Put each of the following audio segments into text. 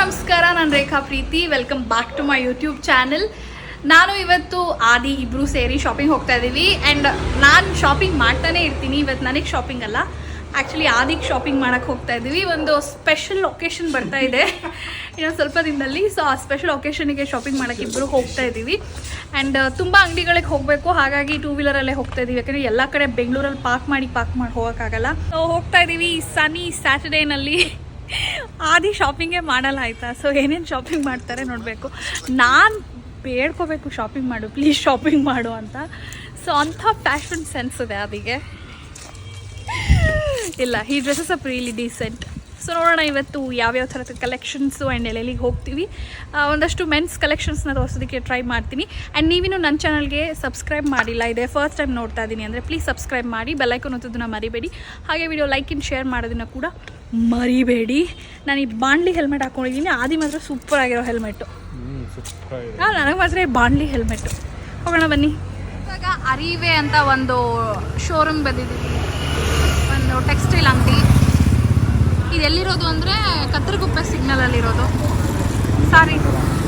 ನಮಸ್ಕಾರ, ನಾನು Rekha Preethi. Welcome back to my YouTube channel ನಾನು ಇವತ್ತು ಆದಿ ಇಬ್ಬರು ಸೇರಿ ಶಾಪಿಂಗ್ ಹೋಗ್ತಾ ಇದ್ದೀವಿ ಆ್ಯಂಡ್ ನಾನು ಶಾಪಿಂಗ್ ಮಾಡ್ತಾನೆ ಇರ್ತೀನಿ. ಇವತ್ತು ನನಗೆ ಶಾಪಿಂಗ್ ಅಲ್ಲ. ಆ್ಯಕ್ಚುಲಿ ಆದಿಗೆ ಶಾಪಿಂಗ್ ಮಾಡೋಕ್ಕೆ ಹೋಗ್ತಾ ಇದ್ದೀವಿ ಒಂದು ಸ್ಪೆಷಲ್ ಒಕೇಶನ್ ಬರ್ತಾ ಇದೆ. ಇನ್ನೊಂದು ಸ್ವಲ್ಪ ದಿನದಲ್ಲಿ. ಸೊ ಆ ಸ್ಪೆಷಲ್ ಒಕೇಶನಿಗೆ ಶಾಪಿಂಗ್ ಮಾಡೋಕ್ಕೆ ಇಬ್ಬರು ಹೋಗ್ತಾ ಇದ್ದೀವಿ ಆ್ಯಂಡ್ ತುಂಬ ಅಂಗಡಿಗಳಿಗೆ ಹೋಗಬೇಕು. ಹಾಗಾಗಿ ಟೂ ವೀಲರಲ್ಲೇ ಹೋಗ್ತಾ ಇದ್ದೀವಿ ಯಾಕಂದರೆ ಎಲ್ಲ ಕಡೆ ಬೆಂಗಳೂರಲ್ಲಿ ಪಾರ್ಕ್ ಮಾಡಿ ಪಾರ್ಕ್ ಮಾಡಿ ಹೋಗೋಕ್ಕಾಗಲ್ಲ ಸೊ ಹೋಗ್ತಾ ಇದ್ದೀವಿ ಸನಿ ಸ್ಯಾಟರ್ಡೇನಲ್ಲಿ ಆದಿ ಶಾಪಿಂಗೇ ಮಾಡಲ್ಲ ಆಯಿತಾ? ಸೊ ಏನೇನು ಶಾಪಿಂಗ್ ಮಾಡ್ತಾರೆ ನೋಡಬೇಕು. ನಾನು ಬೇಡ್ಕೋಬೇಕು ಶಾಪಿಂಗ್ ಮಾಡು ಪ್ಲೀಸ್ ಶಾಪಿಂಗ್ ಮಾಡು ಅಂತ. ಸೊ ಅಂಥ ಫ್ಯಾಷನ್ ಸೆನ್ಸ್ ಇದೆ ಅದಿಗೆ ಇಲ್ಲ, ಈ dresses up really decent so ನೋಡೋಣ ಇವತ್ತು ಯಾವ್ಯಾವ ಥರದ ಕಲೆಕ್ಷನ್ಸು ಆ್ಯಂಡ್ ಎಲ್ಲೆಲ್ಲಿಗೆ ಹೋಗ್ತೀವಿ. ಒಂದಷ್ಟು ಮೆನ್ಸ್ ಕಲೆಕ್ಷನ್ಸ್ನ ತೋರಿಸೋದಕ್ಕೆ ಟ್ರೈ ಮಾಡ್ತೀನಿ. ಆ್ಯಂಡ್ ನೀವಿನ್ನೂ ನನ್ನ ಚಾನಲ್ಗೆ ಸಬ್ಸ್ಕ್ರೈಬ್ ಮಾಡಿಲ್ಲ ಇದೆ ಫಸ್ಟ್ ಟೈಮ್ ನೋಡ್ತಾ ಇದ್ದೀನಿ ಅಂದರೆ ಪ್ಲೀಸ್ ಸಬ್ಸ್ಕ್ರೈಬ್ ಮಾಡಿ ಬೆಲ್ಲೈಕನ್ ಒತ್ತೋದನ್ನ ಮರಿಬೇಡಿ. ಹಾಗೆ ವಿಡಿಯೋ ಲೈಕ್ ಇನ್ ಶೇರ್ ಮಾಡೋದನ್ನ ಕೂಡ ಮರಿಬೇಡಿ. ನಾನು ಈ ಬಾಂಡ್ಲಿ ಹೆಲ್ಮೆಟ್ ಹಾಕೊಂಡಿದ್ದೀನಿ ಆದಿ ಮಾತ್ರ ಸೂಪರ್ ಆಗಿರೋ ಹೆಲ್ಮೆಟ್ಟು ಹಾಂ ನನಗೆ ಮಾತ್ರ ಈ ಬಾಂಡ್ಲಿ ಹೆಲ್ಮೆಟ್ಟು ಹೋಗೋಣ ಬನ್ನಿ. ಇವಾಗ ಅರಿವೆ ಅಂತ ಒಂದು ಶೋರೂಮ್ ಬಂದಿದ್ದೀವಿ ಒಂದು ಟೆಕ್ಸ್ಟೈಲ್ ಅಂಗಡಿ. ಇದು ಎಲ್ಲಿರೋದು ಅಂದರೆ ಕತ್ತರಗುಪ್ಪೆ ಸಿಗ್ನಲಲ್ಲಿರೋದು ಸಾರಿ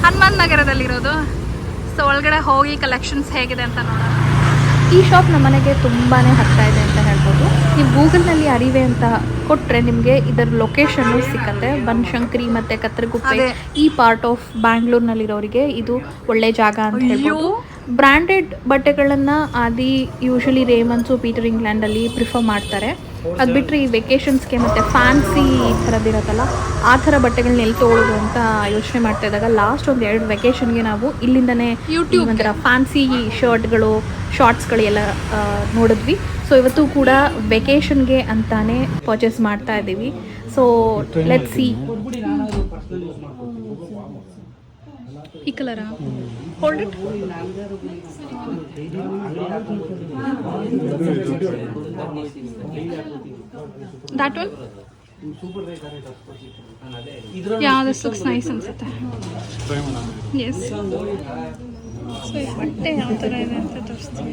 ಹನುಮಾನ್ ನಗರದಲ್ಲಿರೋದು. ಸೊ ಒಳಗಡೆ ಹೋಗಿ ಕಲೆಕ್ಷನ್ಸ್ ಹೇಗಿದೆ ಅಂತ ನೋಡೋಣ. ಈ ಶಾಪ್ ನಮ್ಮನೆಗೆ ತುಂಬಾ ಹತ್ತಿರ ಇದೆ ಅಂತ ಹೇಳ್ಬೋದು. ನೀವು ಗೂಗಲ್ನಲ್ಲಿ ಅರಿವೆ ಅಂತ ಕೊಟ್ಟರೆ ನಿಮಗೆ ಇದರ ಲೊಕೇಶನ್ನು ಸಿಕ್ಕತ್ತೆ. ಬನಶಂಕರಿ ಮತ್ತು ಕತ್ತರಗುಪ್ಪೆ ಅದೇ. ಈ ಪಾರ್ಟ್ ಆಫ್ ಬ್ಯಾಂಗ್ಳೂರ್ನಲ್ಲಿರೋರಿಗೆ ಇದು ಒಳ್ಳೆ ಜಾಗ ಅಂತ ಹೇಳ್ಬೋದು. ಬ್ರ್ಯಾಂಡೆಡ್ ಬಟ್ಟೆಗಳನ್ನು ಆದಿ ಯೂಶಲಿ ರೇಮನ್ಸು ಪೀಟರ್ ಇಂಗ್ಲೆಂಡಲ್ಲಿ ಪ್ರಿಫರ್ ಮಾಡ್ತಾರೆ. ಅದು ಬಿಟ್ಟರೆ ಈ ವೆಕೇಷನ್ಸ್ಗೆ ಮತ್ತು ಫ್ಯಾನ್ಸಿ ಈ ಥರದ್ದಿರತ್ತಲ್ಲ ಆ ಥರ ಬಟ್ಟೆಗಳನ್ನ ಎಲ್ಲಿ ತೊಗೊಳ್ಳೋದು ಅಂತ ಯೋಚನೆ ಮಾಡ್ತಾ ಇದ್ದಾಗ ಲಾಸ್ಟ್ ಒಂದು ಎರಡು ವೆಕೇಷನ್ಗೆ ನಾವು ಇಲ್ಲಿಂದನೇ ಯೂಟ್ಯೂಬ್ ಅಂದರೆ ಒಂಥರ ಫ್ಯಾನ್ಸಿ ಶರ್ಟ್ಗಳು ಶಾರ್ಟ್ಸ್ಗಳು ಎಲ್ಲ ನೋಡಿದ್ವಿ. ಸೊ ಇವತ್ತು ಕೂಡ ವೆಕೇಷನ್ಗೆ ಅಂತಾನೆ ಪರ್ಚೇಸ್ ಮಾಡ್ತಾ ಇದ್ದೀವಿ ಸೊ ಲೆಟ್ ಸಿ ಈ ಕಲರಾ hold it that one yeah this looks nice ಅನ್ಸುತ್ತೆ. ಎಸ್ ಸೊ ಈ ಬಟ್ಟೆ ಯಾವ ಥರ ಇದೆ ಅಂತ ತೋರಿಸ್ತೀನಿ.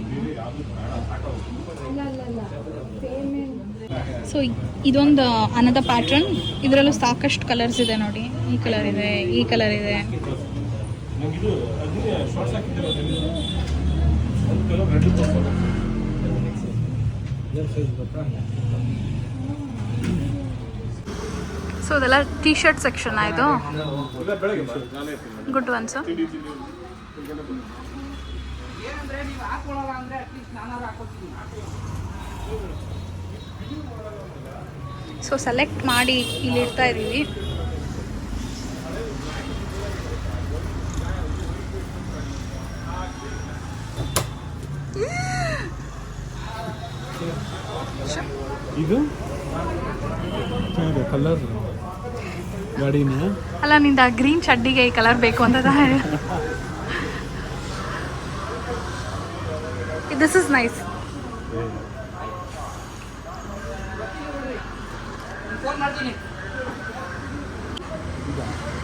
ಸೊ ಇದೊಂದು ಅನದ ಪ್ಯಾಟ್ರನ್ ಇದರಲ್ಲೂ ಸಾಕಷ್ಟು ಕಲರ್ಸ್ ಇದೆ ನೋಡಿ. ಈ ಕಲರ್ ಇದೆ, ಈ ಕಲರ್ ಇದೆ. ಸೊ ಅದೆಲ್ಲ ಟಿ ಶರ್ಟ್ ಸೆಕ್ಷನ್ ಆಯಿತು ಗುಡ್ ಒನ್ಸ್ ಸೊ ಸೆಲೆಕ್ಟ್ ಮಾಡಿ ಇಲ್ಲಿ ಇಡ್ತಾ ಇದ್ದೀವಿ. ಇದು? ಕಲರ್ ಗಾಡಿನ? ಅಲ್ಲ ನಿಂದ ಗ್ರೀನ್ ಚಡ್ಡಿಗೆ ಈ ಕಲರ್ ಬೇಕು ಅಂತ this is nice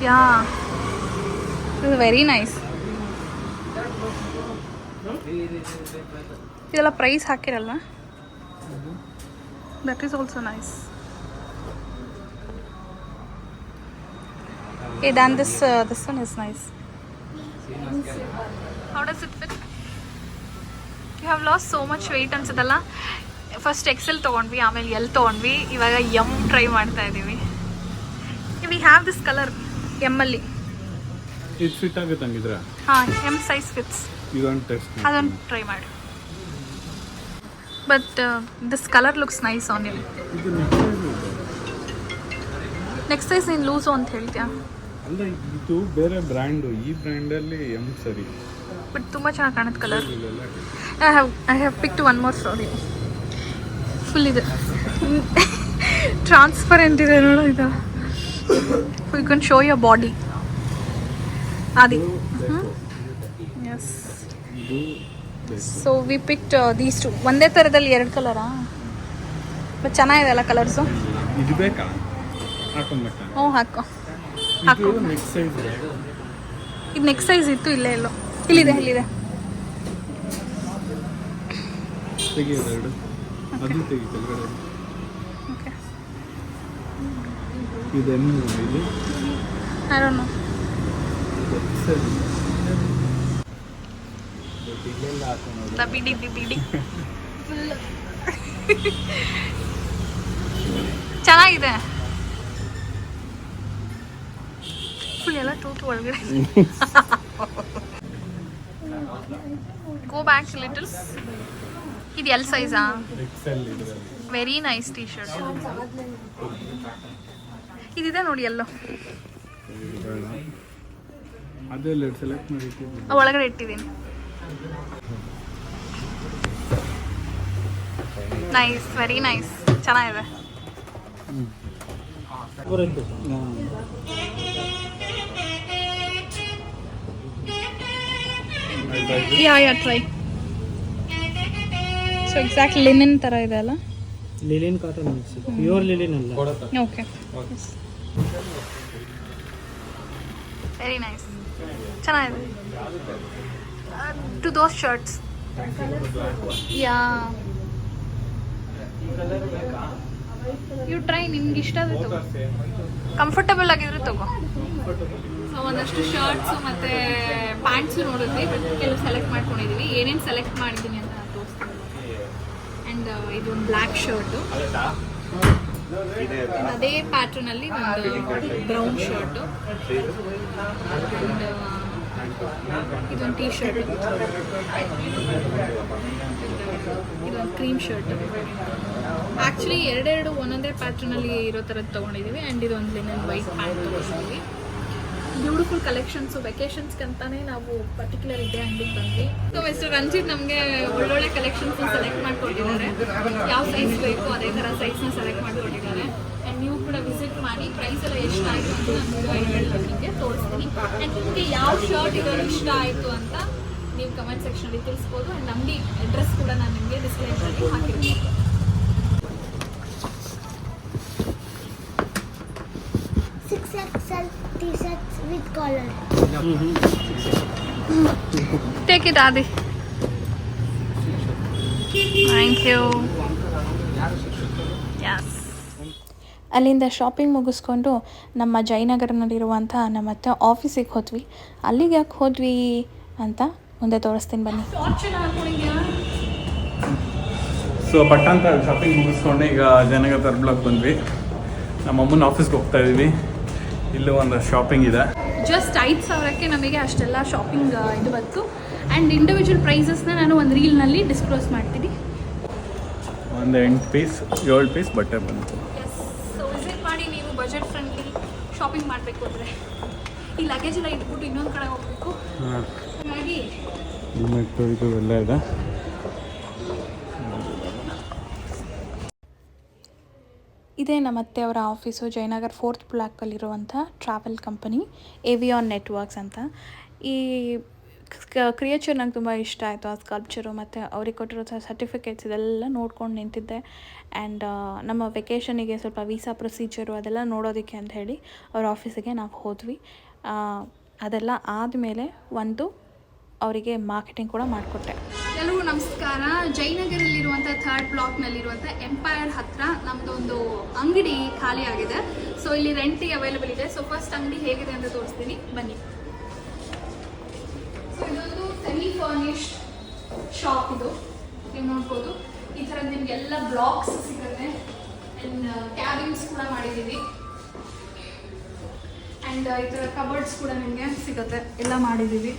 yeah is very nice ಇದೆಲ್ಲ price ಹಾಕಿರಲ್ವಾ that is also nice Okay, then this uh, this one is nice. How does it fit? You have lost so much weight ಅನ್ಸುತ್ತಲ್ಲ first XL ತೊಗೊಂಡ್ವಿ ಆಮೇಲೆ L ತೊಗೊಂಡ್ವಿ. ಇವಾಗ M try ಮಾಡ್ತಾ ಇದ್ದೀವಿ we have this colour ಎಮ್ಮಲ್ಲಿ ಇದು fit ಆಗುತ್ತೆ ಹಂಗಿದ್ರೆ? ಹಾಂ ಎಂ ಸೈಜ್ ಫಿಟ್ಸ್ ಇದೊಂದು ಟೆಸ್ಟ್ ಅದೊಂದು ಟ್ರೈ ಮಾಡಿ. But this colour looks nice on you. Next size ನೀನು ಲೂಸು ಅಂತ ಹೇಳ್ತೀಯಾ? ಅಲ್ಲ ಇದು ಬೇರೆ ಬ್ರ್ಯಾಂಡು ಈ ಬ್ರ್ಯಾಂಡಲ್ಲಿ ಎಂ ಸರಿ. ಬಟ್ ತುಂಬ ಚೆನ್ನಾಗಿ ಕಾಣುತ್ತೆ colour I have I have picked one more you full ಇದೆ. ಟ್ರಾನ್ಸ್ಪರೆಂಟ್ ಇದೆ ನೋಡು ಇದು. You can show your body Adi yes so we picked these two ಒಂದೇ ಥರದಲ್ಲಿ ಎರಡು ಕಲರಾ ಬಟ್ ಚೆನ್ನಾಗಿದೆ ಅಲ್ಲ ಕಲರ್ಸು ಇದು ಬೇಕಾ? ಹ್ಞೂ ಹಾಕೋ. ಹಾಕು. ಇದು. ನೆಕ್ಸ್ಟ್ ಸೈಜ್ ಇತ್ತು ಇಲ್ಲೇ ಎಲ್ಲೋ. ಇಲ್ಲಿದೆ ಇಲ್ಲಿದೆ. ಅದು ತೆಗಿ ಕೆಳಗಡೆ ಇದು ಎಂ ಇದು ಐ ಡೋಂಟ್ ನೋ ಬಿಡಿ ಬಿಡಿ ಚೆನ್ನಾಗಿದೆ. ಫುಲ್ ಎಲ್ಲ ತೂತು ಒಳಗಡೆ. ಗೋ ಬ್ಯಾಕ್ ಲಿಟಲ್ ಇದು ಎಲ್ ಸೈಜಾ ಎಕ್ಸೆಲ್ ಇದರಲ್ಲಿ ವೆರಿ ನೈಸ್ ಟೀ ಶರ್ಟ್ ಇದಿದೆ ನೋಡಿ ಎಲ್ಲೋ ಅದೆಲ್ಲ ಸೆಲೆಕ್ಟ್ ಮಾಡಿ ಇಟ್ಟಿದ್ದೀನಿ. ಆ ಒಳಗಡೆ ಇಟ್ಟಿದ್ದೀನಿ. ನೈಸ್ ವೆರಿ ನೈಸ್ ಚೆನ್ನಾಗಿದೆ. Yeah yeah try so exact linen ಥರ ಇದೆ ಅಲ್ಲ? Linen cotton mix pure linen ಅಲ್ಲ. ಓಕೆ ವೆರಿ ನೈಸ್ ಚೆನ್ನಾಗಿದೆ. Two those shirts yeah you try ನಿಮ್ಗೆ ಇಷ್ಟ ಆದ್ರೆ ತಗೋ. ಕಂಫರ್ಟಬಲ್ ಆಗಿದ್ರೆ ತಗೋ. ಸೊ ಒಂದಷ್ಟು ಶರ್ಟ್ಸು ಮತ್ತು ಪ್ಯಾಂಟ್ಸು ನೋಡಿದ್ವಿ ಕೆಲವು ಸೆಲೆಕ್ಟ್ ಮಾಡ್ಕೊಂಡಿದ್ದೀವಿ ಏನೇನು ಸೆಲೆಕ್ಟ್ ಮಾಡಿದ್ದೀನಿ ಅಂತ ನಾನು ತೋರಿಸ್ತೀನಿ ಆ್ಯಂಡ್ ಇದು ಒಂದು ಬ್ಲ್ಯಾಕ್ ಶರ್ಟು ಅದೇ ಪ್ಯಾಟರ್ನ್ ಅಲ್ಲಿ ಒಂದು ಬ್ರೌನ್ ಶರ್ಟ್ ಇದೊಂದು ಟೀ ಶರ್ಟ್ ಇದೊಂದು ಕ್ರೀಮ್ ಶರ್ಟ್ ಆ್ಯಕ್ಚುಲಿ ಎರಡೆರಡು ಒಂದೊಂದೇ ಪ್ಯಾಟರ್ನ್ ಅಲ್ಲಿ ಇರೋ ತರದ್ ತೊಗೊಂಡಿದ್ದೀವಿ ಆ್ಯಂಡ್ ಇದೊಂದು ಲಿನನ್ ವೈಟ್ ಪ್ಯಾಂಟ್ ತೊಗೊಂಡಿದ್ದೀವಿ ಬ್ಯೂಟಿಫುಲ್ ಕಲೆಕ್ಷನ್ಸು ವೆಕೇಶನ್ಸ್ಗಂತಾನೆ ನಾವು ಪರ್ಟಿಕ್ಯುಲರ್ ಇದೆ ಅಂಗಡಿಗೆ ಬಂದ್ವಿ. ಸೊ ಮಿಸ್ಟರ್ ರಂಜಿತ್ ನಮಗೆ ಒಳ್ಳೊಳ್ಳೆ ಕಲೆಕ್ಷನ್ಸ್ ಸೆಲೆಕ್ಟ್ ಮಾಡ್ಕೊಟ್ಟಿದ್ದಾರೆ. ಯಾವ ಸೈಜ್ ಬೇಕು ಅದೇ ಥರ ಸೈಜ್ನ ಸೆಲೆಕ್ಟ್ ಮಾಡ್ಕೊಟ್ಟಿದ್ದಾರೆ. ಆ್ಯಂಡ್ ನೀವು ಕೂಡ ವಿಸಿಟ್ ಮಾಡಿ ಪ್ರೈಸ್ ಎಲ್ಲ ಅಂತ ನಾನು ನಿಮಗೆ ತೋರಿಸ್ತೀನಿ. ಆ್ಯಂಡ್ ನಿಮಗೆ ಯಾವ ಶರ್ಟ್ ಇರೋದು ಇಷ್ಟ ಆಯಿತು ಅಂತ ನೀವು ಕಮೆಂಟ್ ಸೆಕ್ಷನಲ್ಲಿ ತಿಳಿಸ್ಬೋದು. ಆ್ಯಂಡ್ ಅಂಗಡಿ ಅಡ್ರೆಸ್ ಕೂಡ ನಾನು ನಿಮಗೆ ಡಿಸ್ಕ್ರಿಪ್ಷನಲ್ಲಿ ಹಾಕಿರ್ತೀನಿ. With collar. Take it, Adi. Thank you Yes. ಅಲ್ಲಿಂದ ಶಾಪಿಂಗ್ ಮುಗಿಸ್ಕೊಂಡು ನಮ್ಮ ಜಯನಗರನಲ್ಲಿರುವಂಥ ನಮ್ಮ ಅತ್ತೆ ಆಫೀಸಿಗೆ ಹೋದ್ವಿ ಅಲ್ಲಿಗೆ ಯಾಕೆ ಹೋದ್ವಿ ಅಂತ ಮುಂದೆ ತೋರಿಸ್ತೀನಿ ಬನ್ನಿ ಸೊ ಪಟ್ಟಂತ ಶಾಪಿಂಗ್ ಮುಗಿಸ್ಕೊಂಡು ಈಗ ಜಯನಗರ ಬ್ಲಾಕ್ ಬಂದ್ವಿ ನಮ್ಮ ಅಮ್ಮನ ಆಫೀಸ್ಗೆ ಹೋಗ್ತಾ ಇದೀವಿ ಇಲ್ಲೂ ಒಂದು ಶಾಪಿಂಗ್ ಇದೆ. ಜಸ್ಟ್ ಐದು ಸಾವಿರಕ್ಕೆ ನಮಗೆ ಅಷ್ಟೆಲ್ಲ ಶಾಪಿಂಗ್ ಇದು ಬಂತು. ಆ್ಯಂಡ್ ಇಂಡಿವಿಜುವಲ್ ಪ್ರೈಸಸ್ನ ನಾನು ಒಂದು ರೀಲ್ನಲ್ಲಿ ಡಿಸ್ಕ್ಲೋಸ್ ಮಾಡ್ತೀನಿ. ಒಂದು ಎಂಟು ಪೀಸ್ ಏಳು ಪೀಸ್ ಬಟ್ಟೆ ಬಂತು. ಎಸ್ ಸೊ ವಿಸಿಟ್ ಮಾಡಿ ನೀವು ಬಜೆಟ್ ಫ್ರೆಂಡ್ಲಿ ಶಾಪಿಂಗ್ ಮಾಡಬೇಕು ಅಂದರೆ. ಈ ಲಗೇಜ್ ಎಲ್ಲ ಇಟ್ಬಿಟ್ಟು ಇನ್ನೊಂದು ಕಡೆ ಹೋಗಬೇಕು. ಹಾಗಾಗಿ ಎಲ್ಲ ಇದೆ. ಇದೇ ನಮ್ಮ ಅತ್ತೆಯವರ ಆಫೀಸು ಜಯನಗರ್ ಫೋರ್ತ್ ಬ್ಲಾಕಲ್ಲಿರುವಂಥ ಟ್ರಾವೆಲ್ ಕಂಪನಿ ಏವಿಯಾನ್ ನೆಟ್ವರ್ಕ್ಸ್ ಅಂತ. ಈ ಕ್ರಿಯೇಚರ್ ನಂಗೆ ತುಂಬ ಇಷ್ಟ ಆಯಿತು ಆ ಸ್ಕಲ್ಪ್ಚರು ಮತ್ತು ಅವ್ರಿಗೆ ಕೊಟ್ಟಿರೋ ಸರ್ಟಿಫಿಕೇಟ್ಸ್ ಇದೆಲ್ಲ ನೋಡ್ಕೊಂಡು ನಿಂತಿದ್ದೆ. ಆ್ಯಂಡ್ ನಮ್ಮ ವೆಕೇಷನಿಗೆ ಸ್ವಲ್ಪ ವೀಸಾ ಪ್ರೊಸೀಜರು ಅದೆಲ್ಲ ನೋಡೋದಕ್ಕೆ ಅಂತ ಹೇಳಿ ಅವ್ರ ಆಫೀಸಿಗೆ ನಾವು ಹೋದ್ವಿ. ಅದೆಲ್ಲ ಆದಮೇಲೆ ಒಂದು ಅವರಿಗೆ ಮಾರ್ಕೆಟಿಂಗ್ ಕೂಡ ಮಾಡಿಕೊಟ್ಟೆ. ಎಲ್ಲರಿಗೂ ನಮಸ್ಕಾರ. ಜಯನಗರಲ್ಲಿರುವಂಥ ಥರ್ಡ್ ಬ್ಲಾಕ್ನಲ್ಲಿರುವಂಥ ಎಂಪೈರ್ ಹತ್ರ ನಮ್ಮದೊಂದು ಅಂಗಡಿ ಖಾಲಿ ಆಗಿದೆ ಸೊ ಇಲ್ಲಿ ರೆಂಟಿಗೆ ಅವೈಲೇಬಲ್ ಇದೆ. ಸೊ ಫಸ್ಟ್ ಅಂಗಡಿ ಹೇಗಿದೆ ಅಂತ ತೋರಿಸ್ತೀನಿ. ಬನ್ನಿ. ಸೊ ಇದೊಂದು ಸೆಮಿ ಫರ್ನಿಶ್ಡ್ ಶಾಪ್ ಇದು. ನೀವು ನೋಡ್ಬೋದು. ಈ ಥರದ್ದು ನಿಮಗೆಲ್ಲ ಬ್ಲಾಕ್ಸ್ ಸಿಗುತ್ತೆ. ಆ್ಯಂಡ್ ಕ್ಯಾಬಿನ್ಸ್ ಕೂಡ ಮಾಡಿದ್ದೀವಿ. ಆ್ಯಂಡ್ ಈ ಥರ ಕಬರ್ಡ್ಸ್ ಕೂಡ ನಿಮಗೆ ಸಿಗುತ್ತೆ. ಎಲ್ಲ ಮಾಡಿದ್ದೀವಿ.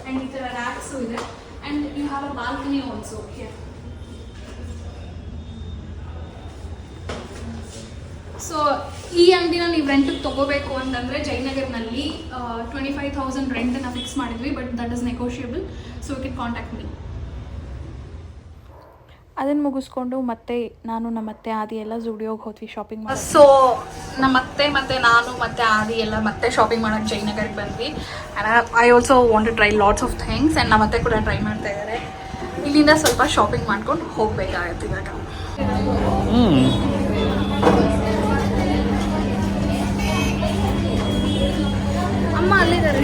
ಆ್ಯಂಡ್ ಈ ಥರ ರ್ಯಾಕ್ಸು ಇದೆ. And you have a balcony also here. So ಈ ಅಂಗಡಿನ ನೀವು ರೆಂಟಿಗೆ ತೊಗೋಬೇಕು ಅಂತಂದರೆ ಜಯನಗರ್ನಲ್ಲಿ ಟ್ವೆಂಟಿ ಫೈವ್ ತೌಸಂಡ್ ರೆಂಟನ್ನು ಫಿಕ್ಸ್ ಮಾಡಿದ್ವಿ but that is negotiable so you can contact me ಅದನ್ನು ಮುಗಿಸ್ಕೊಂಡು ಮತ್ತೆ ನಾನು ನಮ್ಮ ಅತ್ತೆ ಆದಿ ಎಲ್ಲ ಜುಡಿಯೋಗಿ ಹೋದ್ವಿ ಶಾಪಿಂಗ್ ಮಾಡಿ ಸೊ ನಮ್ಮ ಅತ್ತೆ ಮತ್ತೆ ನಾನು ಮತ್ತೆ ಆದಿ ಎಲ್ಲ ಮತ್ತೆ ಶಾಪಿಂಗ್ ಮಾಡೋಕೆ ಜಯನಗರ್ಗೆ ಬಂದ್ವಿ. I also want to try lots of things and ನಮ್ಮ ಅತ್ತೆ ಕೂಡ ಟ್ರೈ ಮಾಡ್ತಾ ಇದ್ದಾರೆ ಇಲ್ಲಿಂದ ಸ್ವಲ್ಪ ಶಾಪಿಂಗ್ ಮಾಡ್ಕೊಂಡು ಹೋಗಬೇಕಾಗತ್ತೆ ಇವಾಗ. ಅಮ್ಮ ಅಲ್ಲಿದ್ದಾರೆ.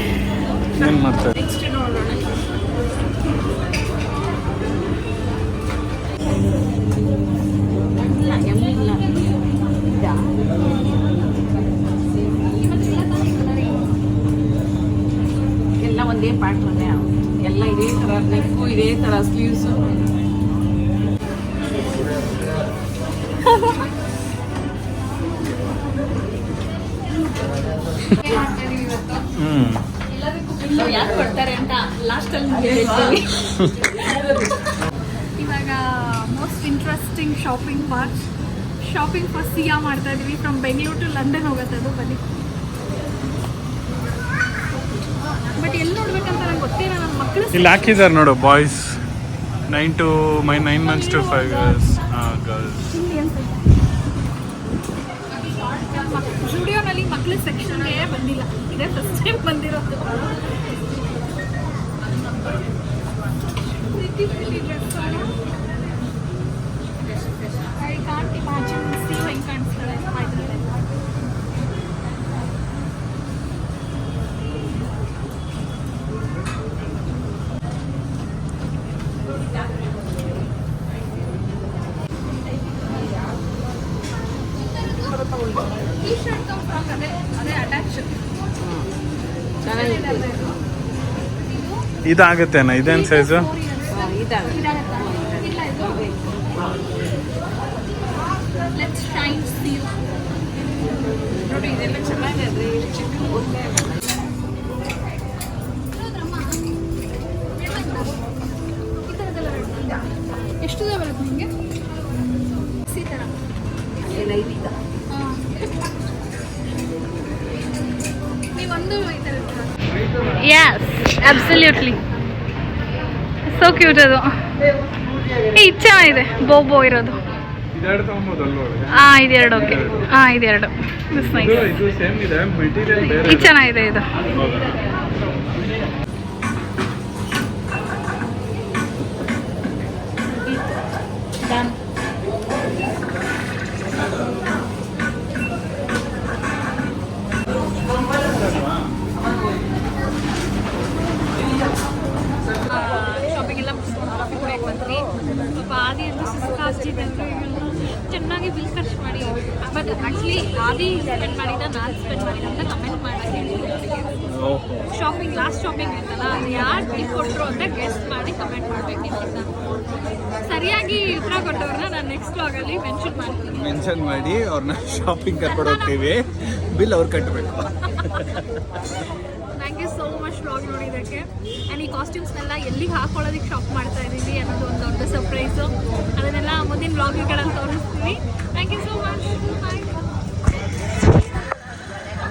ಯಾಕೆ ಕೊಡ್ತಾರೆ ಅಂತ ಲಾಸ್ಟಲ್ಲಿ ಹೇಳ್ತೀವಿ ಇವಾಗ most interesting shopping part shopping first ಸಿಯಾ ಮಾಡ್ತಾ ಇದೀವಿ. ಫ್ರಮ್ ಬೆಂಗಳೂರು ಟು ಲಂಡನ್ ಹೋಗುತ್ತೆ ಅದು ಬನ್ನಿ. ಬಟ್ ಎಲ್ಲಿ ನೋಡ್ಬೇಕಂತ ನಂಗೆ ಗೊತ್ತಿಲ್ಲ. ನನ್ನ ಮಕ್ಕಳು ಇಲ್ಲಿ ಹಾಕಿದ್ದಾರೆ ನೋಡು boys nine to my nine months to five years ಸ್ಟುಡಿಯೋನಲ್ಲಿ ಮಕ್ಕಳ ಸೆಕ್ಷನ್ಗೆ ಬಂದಿಲ್ಲ. ಇದೇ ಫಸ್ಟ್ ಟೈಮ್ ಬಂದಿರೋದು. ಐ ಕಾಂಟ್ ಇಮ್ಯಾಜಿನ್ ಸಿ ಹೆಂಗೆ ಕಾಣಿಸ್ತಾಳೆ ಇದಾಗತ್ತೇನ ಇದೇನು ಸೈಜು ಎಷ್ಟು ಬರುತ್ತೆ ನಿಮಗೆ ಥರ ಅಬ್ಸಲ್ಯೂಟ್ಲಿ ಸೊ ಕ್ಯೂಟ್ ಅದು. ಏ ಇದೆ. ಚೆನ್ನಾಗಿದೆ ಬೋಬೋ ಇರೋದು ಹಾಂ ಇದೆರಡು ಓಕೆ ಹಾಂ ಇದೆರಡು. ಇದು ಚೆನ್ನಾಗಿದೆ ಇದು. ಸರಿಯಾಗಿ ಉತ್ತರ ಕೊಟ್ಟವ್ರನ್ನ ನಾನು ನೆಕ್ಸ್ಟ್ ವ್ಲಾಗಲ್ಲಿ ಮೆನ್ಷನ್ ಮಾಡ್ತೀನಿ. ಮೆನ್ಷನ್ ಮಾಡಿ ಅವ್ರನ್ನ ಶಾಪಿಂಗ್ ಕರ್ಕೊಂಡು ಹೋಗ್ತೀವಿ. ಬಿಲ್ ಅವ್ರು ಕಟ್ಟಬೇಕು thank you so much vlog ನೋಡಿದ್ದಕ್ಕೆ. ಆ್ಯಂಡ್ ಈ ಕಾಸ್ಟ್ಯೂಮ್ಸ್ನೆಲ್ಲ ಎಲ್ಲಿಗೆ ಹಾಕೊಳ್ಳೋದಕ್ಕೆ ಶಾಪ್ ಮಾಡ್ತಾ ಇದ್ದೀವಿ ಅನ್ನೋದು ಒಂದು ದೊಡ್ಡ ಸರ್ಪ್ರೈಸು ಅದನ್ನೆಲ್ಲ ಮುಂದಿನ ವ್ಲಾಗ್ಗಳಲ್ಲಿ ತೋರಿಸ್ತೀವಿ thank you so much bye